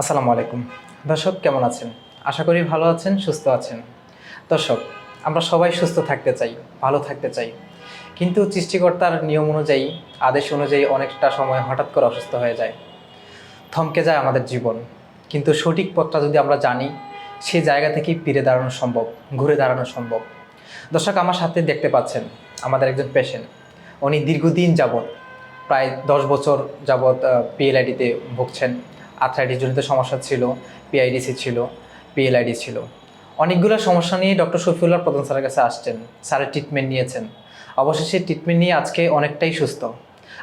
আসসালামু আলাইকুম। দর্শক, কেমন আছেন? আশা করি ভালো আছেন, সুস্থ আছেন। দর্শক, আমরা সবাই সুস্থ থাকতে চাই, ভালো থাকতে চাই। কিন্তু সৃষ্টিকর্তার নিয়ম অনুযায়ী, আদেশ অনুযায়ী অনেকটা সময় হঠাৎ করে অসুস্থ হয়ে যায়। থমকে যায় আমাদের জীবন। কিন্তু সঠিক পথটা যদি আমরা জানি সেই জায়গা থেকেই ফিরে দাঁড়ানো সম্ভব, ঘুরে দাঁড়ানো সম্ভব। দর্শক, আমার সাথে দেখতে পাচ্ছেন আমাদের একজন পেশেন্ট উনি দীর্ঘদিন যাবৎ, প্রায় দশ বছর যাবৎ পিএলআইডিতে ভুগছেন। আর্থ্রাইটিস জনিত সমস্যা ছিল পিআইডিসি ছিল পিএলআইডি ছিল। অনেকগুলো সমস্যা নিয়ে ডক্টর শফিউল্লাহ প্রধান স্যারের কাছে আসছেন, স্যারের ট্রিটমেন্ট নিয়েছেন। অবশেষে ট্রিটমেন্ট নিয়ে আজকে অনেকটাই সুস্থ।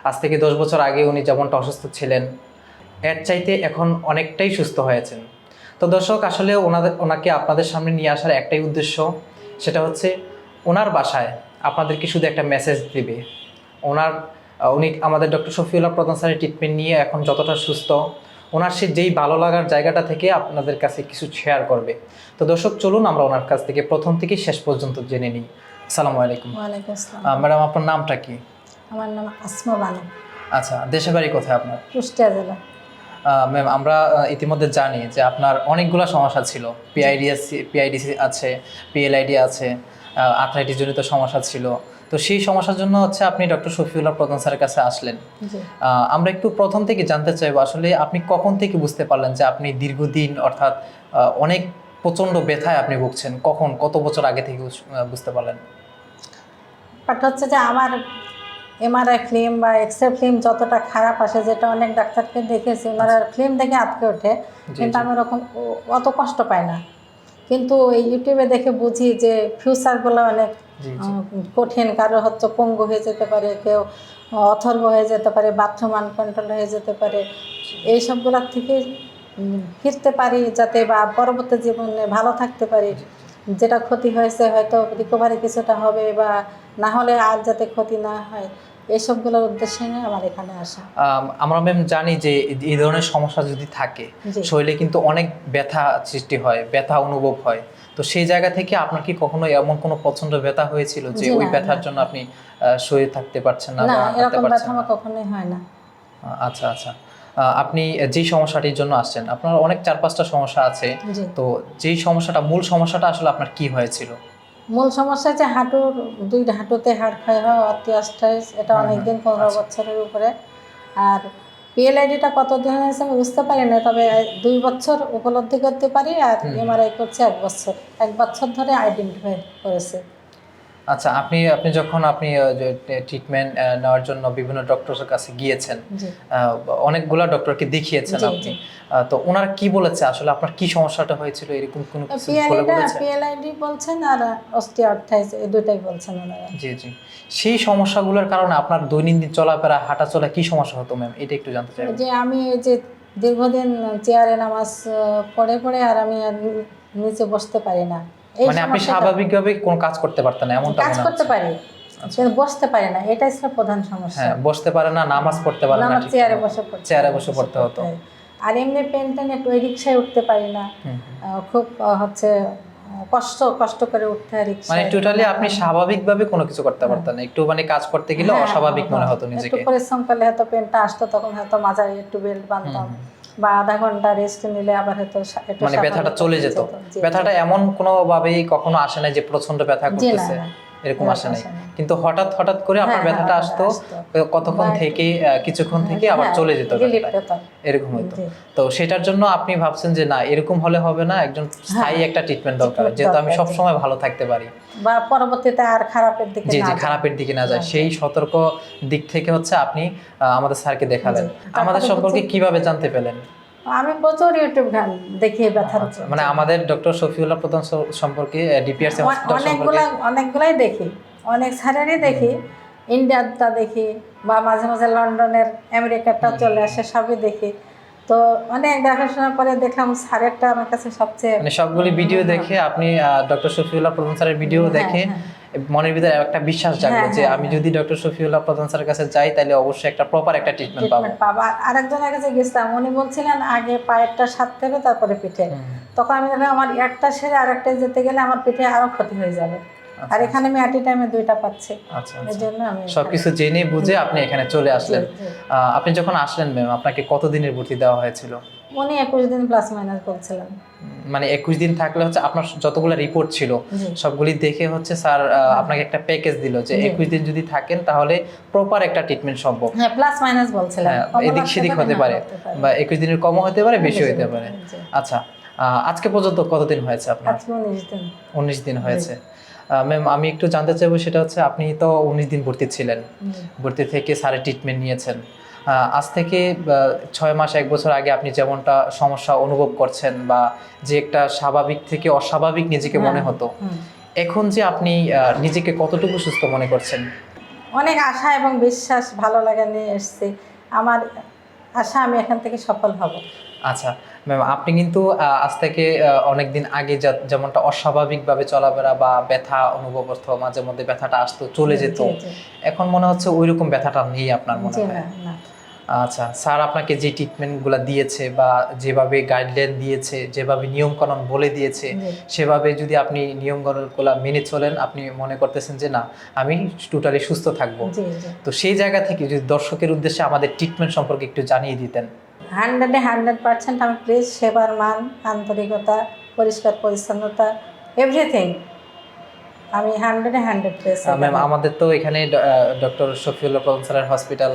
আজ থেকে দশ বছর আগে উনি যেমনটা অসুস্থ ছিলেন, এর চাইতে এখন অনেকটাই সুস্থ হয়েছেন। তো দর্শক, আসলে ওনাদের, ওনাকে আপনাদের সামনে নিয়ে আসার একটাই উদ্দেশ্য, সেটা হচ্ছে ওনার বাসায় আপনাদেরকে শুধু একটা মেসেজ দিবে। ওনার উনি আমাদের ডক্টর শফিউল্লাহ প্রধান স্যারের ট্রিটমেন্ট নিয়ে এখন যতটা সুস্থ ওনার সে যেই ভালো লাগার জায়গাটা থেকে আপনাদের কাছে কিছু শেয়ার করবে। তো দর্শক চলুন আমরা ওনার কাছ থেকে প্রথম থেকে শেষ পর্যন্ত জেনে নিই। আসসালামু আলাইকুম। ওয়ালাইকুম আসসালাম। ম্যাডাম আপনার নামটা কি? আমার নাম আসমা বানু। আচ্ছা দেশের বাড়ি কোথায় আপনার? কুষ্টিয়া জেলা। ম্যাম আমরা ইতিমধ্যে জানি যে আপনার অনেকগুলো সমস্যা ছিল। পিআইডিএসি পিআইডিসি আছে পিএলআইডি আছে আর্থ্রাইটিস জনিত সমস্যা ছিল। তো সেই সমস্যার জন্য হচ্ছে আপনি ডক্টর শফিউল্লাহ প্রধান স্যারের কাছে আসলেন। আমরা একটু প্রথম থেকে জানতে চাইব আসলে আপনি কখন থেকে বুঝতে পারলেন যে আপনি দীর্ঘদিন অর্থাৎ অনেক প্রচণ্ড ব্যথায় আপনি ভুগছেন? কখন কত বছর আগে থেকে বুঝতে পারলেন? ব্যাপারটা হচ্ছে যে আমার এমআরআই ফিল্ম বা এক্স রে ফিল্ম যতটা খারাপ আসে যেটা অনেক ডাক্তারকে দেখেছি ওনারা ফিল্ম দেখে আটকে ওঠে কিন্তু। আমি ওরকম অত কষ্ট পাই না। কিন্তু এই ইউটিউবে দেখে বুঝি যে ফিউচারগুলো অনেক কঠিন কারও হচ্ছে পঙ্গু হয়ে যেতে পারে কেউ অথর্ব হয়ে যেতে পারে বাথরুম আনকন্ট্রোল হয়ে যেতে পারে। এই সবগুলোর থেকে ফিরতে পারি যাতে বা পরবর্তী জীবনে ভালো থাকতে পারি। যেটা ক্ষতি হয়েছে হয়তো রিকভারি কিছুটা হবে বা না হলে আর যাতে ক্ষতি না হয়। এইসবগুলোর উদ্দেশ্যে আমার এখানে আসা। আমরা ম্যাম জানি যে এই- ধরনের সমস্যা যদি থাকে শরীরে কিন্তু অনেক ব্যথা সৃষ্টি হয় ব্যথা অনুভব হয়। তো সেই জায়গা থেকে আপনার কি কখনো এমন কোনো প্রচণ্ড ব্যথা হয়েছিল যে ওই ব্যথার জন্য আপনি শুয়ে থাকতে পারছেন না না এরকম ব্যথা আমার কখনোই হয় না। আচ্ছা আচ্ছা। আপনি যেই সমস্যাটির জন্য আসছেন আপনার অনেক চার পাঁচটা সমস্যা আছে। তো যেই সমস্যাটা মূল সমস্যাটা আসলে আপনার কি হয়েছিল? মূল সমস্যা হচ্ছে হাঁটুর দুই হাঁটুতে হাড় ক্ষয় হয় অস্টিওস্টাইস এটা অনেকদিন অনেক দিন পনেরো আচ্ছা। বছরের উপরে আর পিএলআইডিটা কতদিন হয়েছে আমি বুঝতে পারি না তবে দুই বছর উপলব্ধি করতে পারি আর। এমআরআই করছে এক বছর এক বছর ধরে আইডেন্টিফাই করেছে আচ্ছা আপনি আপনি যখন আপনি ট্রিটমেন্ট নেওয়ার জন্য বিভিন্ন ডক্টরের কাছে গিয়েছেন অনেকগুলা ডক্টরকে দেখিয়েছেন আপনি তো ওনারা কি বলেছে? আসলে আপনার কি সমস্যাটা হয়েছিল? এরকম কোনো কিছু বলে পিএলআইডি বলছেন আর অস্টিওআর্থাইস এই দুটাই বলছেন ওনারা। জি জি। সেই সমস্যাগুলোর কারণে আপনার দৈনন্দিন চলাফেরা হাঁটা চলা কি সমস্যা হতো ম্যাম এটা একটু জানতে চাই। যে আমি এই যে দীর্ঘদিন চেয়ারে নামাজ পড়ে পড়ে আর আমি আর নিচে বসতে পারি না। মানে আপনি স্বাভাবিকভাবে কোনো কাজ করতে পারতেন না এমনটা কাজ করতে পারি আচ্ছা। কিন্তু বসতে পারি না এটাই ছিল প্রধান সমস্যা। হ্যাঁ বসতে পারে না নামাজ পড়তে পারে না চেয়ারে বসে পড়তে চেয়ারে বসে পড়তে হতো। আর এমনি একটু ওই রিক্সায় উঠতে পারি না। খুব হচ্ছে কষ্ট কষ্ট করে উঠতে হয় রিক্সায়। মানে টোটালি আপনি স্বাভাবিকভাবে কোনো কিছু করতে পারতেন না একটু মানে কাজ করতে গেলে হ্যাঁ, অস্বাভাবিক মনে হ্যাঁ, হতো একটু পরিশ্রম করলে হয়তো পেনটা আসতো তখন হয়তো মাজায় একটু বেল্ট বাঁধতাম। বা আধা ঘণ্টা রেস্ট নিলে আবার হয়তো মানে ব্যথাটা চলে যেত। ব্যথাটা এমন কোনো ভাবেই কখনো আসে না যে প্রচণ্ড ব্যথা করতেছে। এরকম আসে নাই। কিন্তু হঠাৎ হঠাৎ করে আপনার হ্যাঁ, ব্যথাটা হ্যাঁ, আসতো আসতো। কতক্ষণ থেকে কিছুক্ষণ থেকে আবার হ্যাঁ, চলে যেত ব্যথাটা। এরকম হতো তো সেটার জন্য আপনি ভাবছেন যে না এরকম হলে হবে না একজন স্থায়ী একটা ট্রিটমেন্ট দরকার। যেহেতু আমি সব সময় ভালো থাকতে পারি। বা পরবর্তীতে আর খারাপের দিকে জি জি খারাপের দিকে না যায়। সেই সতর্ক দিক থেকে হচ্ছে আপনি আমাদের স্যারকে দেখালেন। আমাদের সম্পর্কে কীভাবে জানতে পেলেন? আমি প্রচুর ইউটিউব গান দেখি ব্যথার আচ্ছা, মানে আমাদের ডক্টর শফিউল্লাহ প্রধান সম্পর্কে ডিপিআরসি অনেক- অনেকগুলা অনেকগুলাই দেখি। অনেক স্যারেরই দেখি। ইন্ডিয়ারটা দেখি বা মাঝে মাঝে লন্ডনের আমেরিকারটা চলে আসে সবই দেখি। তো অনেক দেখাশোনা করে দেখলাম স্যারেরটা আমার কাছে সবচেয়ে মানে সবগুলি ভিডিও দেখে আপনি ডক্টর শফিউল্লাহ প্রধান স্যারের ভিডিও হ্যাঁ, দেখে হ্যাঁ। মনের ভিতরে একটা বিশ্বাস জাগলো হ্যাঁ, যে হ্যাঁ, আমি হ্যাঁ। যদি ডক্টর শফিউল্লাহ প্রধান স্যারের কাছে যাই তাহলে অবশ্যই একটা প্রপার একটা ট্রিটমেন্ট পাবো। পাবো। আরেকজনের কাছে গেছিলাম উনি বলছিলেন আগে পায়েরটা সারতে হবে তারপরে পিঠে। তখন আমি দেখলাম আমার একটা সেরে আরেকটা যেতে গেলে আমার পিঠে আরও ক্ষতি হয়ে যাবে। আচ্ছা, আর এখানে আমি অ্যাট টাইমে দুইটা পাচ্ছি। আচ্ছা এই আচ্ছা। জন্য আমি সবকিছু জেনে বুঝে আপনি এখানে চলে আসলেন। আপনি যখন আসলেন ম্যাম আপনাকে কতদিনের ভর্তি দেওয়া হয়েছিল? উনি একুশ দিন প্লাস মাইনাস বলছিলেন মানে একুশ দিন থাকলে হচ্ছে আপনার যতগুলো রিপোর্ট ছিল সবগুলি দেখে হচ্ছে স্যার আপনাকে একটা প্যাকেজ দিল যে। একুশ দিন যদি থাকেন তাহলে প্রপার একটা ট্রিটমেন্ট সম্ভব। হ্যাঁ প্লাস মাইনাস বলছিলেন এদিক সেদিক হতে পারে বা একুশ দিনের কমও হতে পারে বেশি হতে পারে। আচ্ছা আজকে পর্যন্ত কতদিন হয়েছে আপনার? উনিশ দিন। হয়েছে। ম্যাম আমি একটু জানতে চাইব সেটা হচ্ছে আপনি তো উনিশ দিন ভর্তি ছিলেন। ভর্তি থেকে স্যারের ট্রিটমেন্ট নিয়েছেন। আজ থেকে ছয় মাস এক বছর আগে আপনি যেমনটা সমস্যা অনুভব করছেন বা যে একটা স্বাভাবিক থেকে অস্বাভাবিক নিজেকে মনে। হতো এখন যে আপনি আহ, নিজেকে কতটুকু সুস্থ মনে করছেন? অনেক আশা এবং বিশ্বাস ভালো লাগা নিয়ে এসছে। আমার আশা আমি এখান থেকে সফল হব। আচ্ছা ম্যাম আপনি কিন্তু আজ থেকে অনেক দিন আগে যেমনটা অস্বাভাবিকভাবে চলাফেরা বা ব্যথা অনুভব অথবা মাঝে মধ্যে ব্যথাটা আসতো চলে যেত। এখন মনে হচ্ছে ওইরকম ব্যথাটা নেই আপনার মনে হয়। আচ্ছা স্যার আপনাকে যে ট্রিটমেন্টগুলো দিয়েছে বা যেভাবে গাইডলাইন দিয়েছে যেভাবে নিয়মকানুন বলে দিয়েছে সেভাবে যদি আপনি নিয়মকানুনগুলো মেনে চলেন আপনি মনে করতেছেন যে না আমি টোটালি সুস্থ থাকব। তো সেই জায়গা থেকে যদি দর্শকের উদ্দেশ্যে আমাদের ট্রিটমেন্ট সম্পর্কে একটু জানিয়ে দিতেন। হান্ড্রেডে হান্ড্রেড পার্সেন্ট আমি প্লিজ সেবার মান আন্তরিকতা পরিষ্কার পরিচ্ছন্নতা এভরিথিং। আমি হান্ড্রেডে হান্ড্রেড প্লেস ম্যাম আমাদের তো এখানে ডক্টর শফিউল্লাহ প্রধান স্যারের হসপিটাল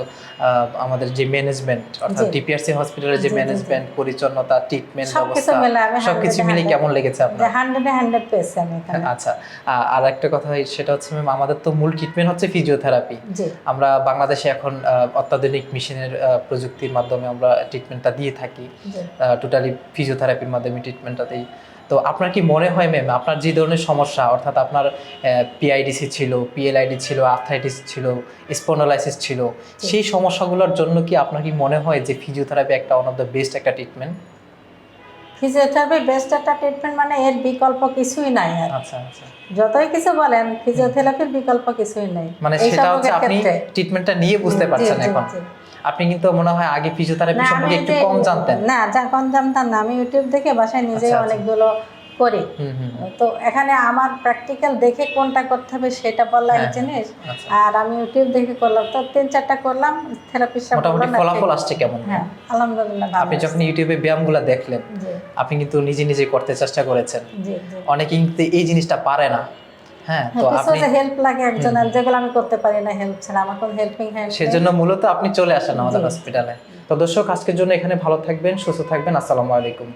আমাদের যে ম্যানেজমেন্ট অর্থাৎ জি। টিপিআরসি হসপিটালের যে। ম্যানেজমেন্ট পরিচ্ছন্নতা ট্রিটমেন্ট সব কিছু ব্যবস্থা মিলে সবকিছু মিলে কেমন লেগেছে আপনার? হান্ড্রেডে হান্ড্রেড পেয়েছি আমি এখানে। আচ্ছা আর একটা কথা সেটা হচ্ছে ম্যাম আমাদের তো মূল ট্রিটমেন্ট হচ্ছে ফিজিওথেরাপি আমরা বাংলাদেশে এখন অত্যাধুনিক মেশিনের প্রযুক্তির মাধ্যমে আমরা ট্রিটমেন্টটা দিয়ে থাকি। টোটালি ফিজিওথেরাপির মাধ্যমে ট্রিটমেন্টটা দিই। তো আপনার কি মনে হয় ম্যাম আপনার যে ধরনের সমস্যা অর্থাৎ আপনার পিআইডিসি ছিল পিএলআইডি ছিল আর্থাইটিস ছিল স্পন্ডোলাইসিস ছিল সেই সমস্যাগুলোর জন্য কি আপনার কি মনে হয় যে ফিজিওথেরাপি একটা ওয়ান অফ দ্য বেস্ট একটা ট্রিটমেন্ট ফিজিওথেরাপি বেস্ট একটা ট্রিটমেন্ট মানে এর বিকল্প কিছুই নাই আর। আচ্ছা আচ্ছা। যতই কিছু বলেন ফিজিওথেরাপির বিকল্প কিছুই নাই। মানে সেটা হচ্ছে আপনি ট্রিটমেন্টটা নিয়ে বুঝতে পারছেন এখন। আপনি কিন্তু মনে হয় আগে ফিজিওথেরাপি সম্পর্কে একটু কম জানতেন। না যা কম জানতাম না আমি ইউটিউব দেখে বাসায় নিজেই আচ্ছা, আচ্ছা। অনেকগুলো করি। তো এখানে আমার প্র্যাকটিক্যাল দেখে কোনটা করতে হবে সেটা বললাম হ্যাঁ, জিনিস। আচ্ছা। আর আমি ইউটিউব দেখে করলাম তো তিন চারটা করলাম থেরাপিস্টরা মোটামুটি ফলাফল আসছে কেমন? হ্যাঁ আলহামদুলিল্লাহ আপনি যখন ইউটিউবে ব্যায়ামগুলো দেখলেন আপনি কিন্তু নিজে নিজে করতে চেষ্টা করেছেন। অনেকে কিন্তু এই জিনিসটা পারে না। হ্যাঁ তো আপনি হেল্প লাগে একজনের যেগুলো আমি করতে পারি না হেল্প ছাড়া আমার কোনো হেল্পিং হ্যান্ড সেজন্য মূলত আপনি চলে আসেন আমাদের হসপিটালে তো দর্শক আজকের জন্য এখানে ভালো থাকবেন সুস্থ থাকবেন। আসসালামু আলাইকুম।